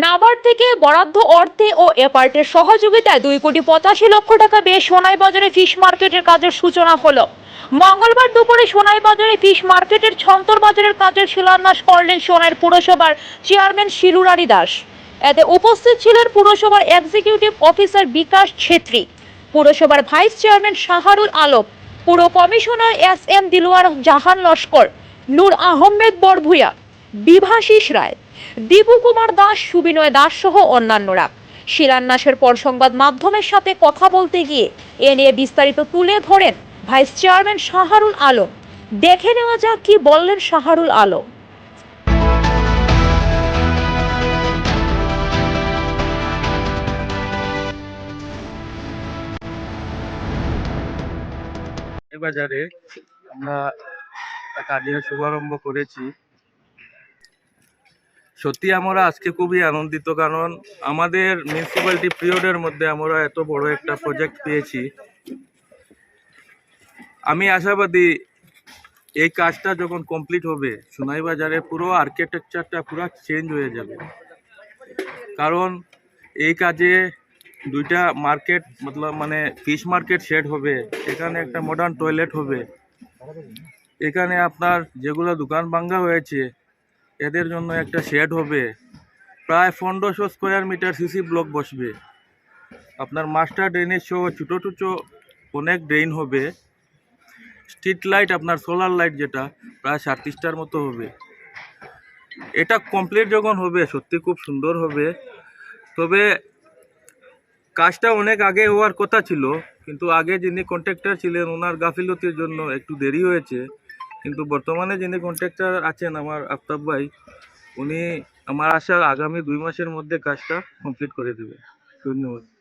নাবার থেকে বরাদ্দ অর্থে ও এপার্টের সহযোগিতায় দুই কোটি পঁচাশি লক্ষ টাকা দিয়ে সোনাই বাজারে ফিশ মার্কেটের কাজের সূচনা হলো। মঙ্গলবার দুপুরে সোনাই বাজারে ফিশ মার্কেটের ছন্তর বাজারের কাজের শিলান্যাস করলেন সোনাইয়ের পুরসভার চেয়ারম্যান শিরুরারি দাস। এতে উপস্থিত ছিলেন পুরসভার এক্সিকিউটিভ অফিসার বিকাশ ছেত্রী, পুরসভার ভাইস চেয়ারম্যান শাহারুল আলম, পুর commissioner S M Dilwar Jahan Laskar, Noor Ahmed Barbhuiya Bibhashis Roy, Dipu Kumar Das, Subinoy Das সহ অন্যান্যরা। শিলান্যাসের পর সংবাদ মাধ্যমের সাথে কথা বলতে গিয়ে এ নিয়ে বিস্তারিত তুলে ধরেন ভাইস চেয়ারম্যান শাহারুল আলম। দেখে নেওয়া যাক কি বললেন শাহারুল আলম। বাজারে আমরা কাজের শুভারম্ভ করেছি। সত্যি আমরা আজকে খুবই আনন্দিত, কারণ আমাদের মিউনিসিপ্যালিটি পিরিয়ডের মধ্যে আমরা এত বড় একটা প্রজেক্ট পেয়েছি। আমি আশাবাদী এই কাজটা যখন কমপ্লিট হবে সোনাই বাজারে পুরো আর্কিটেকচারটা পুরো চেঞ্জ হয়ে যাবে। কারণ এই কাজে দুইটা মার্কেট মতলব মানে ফিশ মার্কেট শেড হবে, এখানে একটা মডার্ন টয়লেট হবে। এখানে আপনার যেগুলো দোকান ভাঙ্গা হয়েছে এদের জন্য একটা শেড হবে। প্রায় পনেরোশো স্কোয়ার মিটার সিসি ব্লক বসবে। আপনার মাস্টার ড্রেনেজ সহ ছোটো ছোটো অনেক ড্রেন হবে। স্ট্রিট লাইট আপনার সোলার লাইট যেটা, প্রায় সাতত্রিশটার মতো হবে। এটা কমপ্লিট যখন হবে, সত্যি খুব সুন্দর হবে। তবে কাজটা অনেক আগে হওয়ার কথা ছিল, কিন্তু আগে যিনি কন্ট্রাক্টর ছিলেন, ওনার গাফিলতির জন্য একটু দেরি হয়েছে। কিন্তু বর্তমানে যিনি কন্ট্রাক্টর আছেন আমার আফতাব ভাই, উনি আমার আশা আগামী দুই মাসের মধ্যে কাজটা কমপ্লিট করে দেবে। ধন্যবাদ।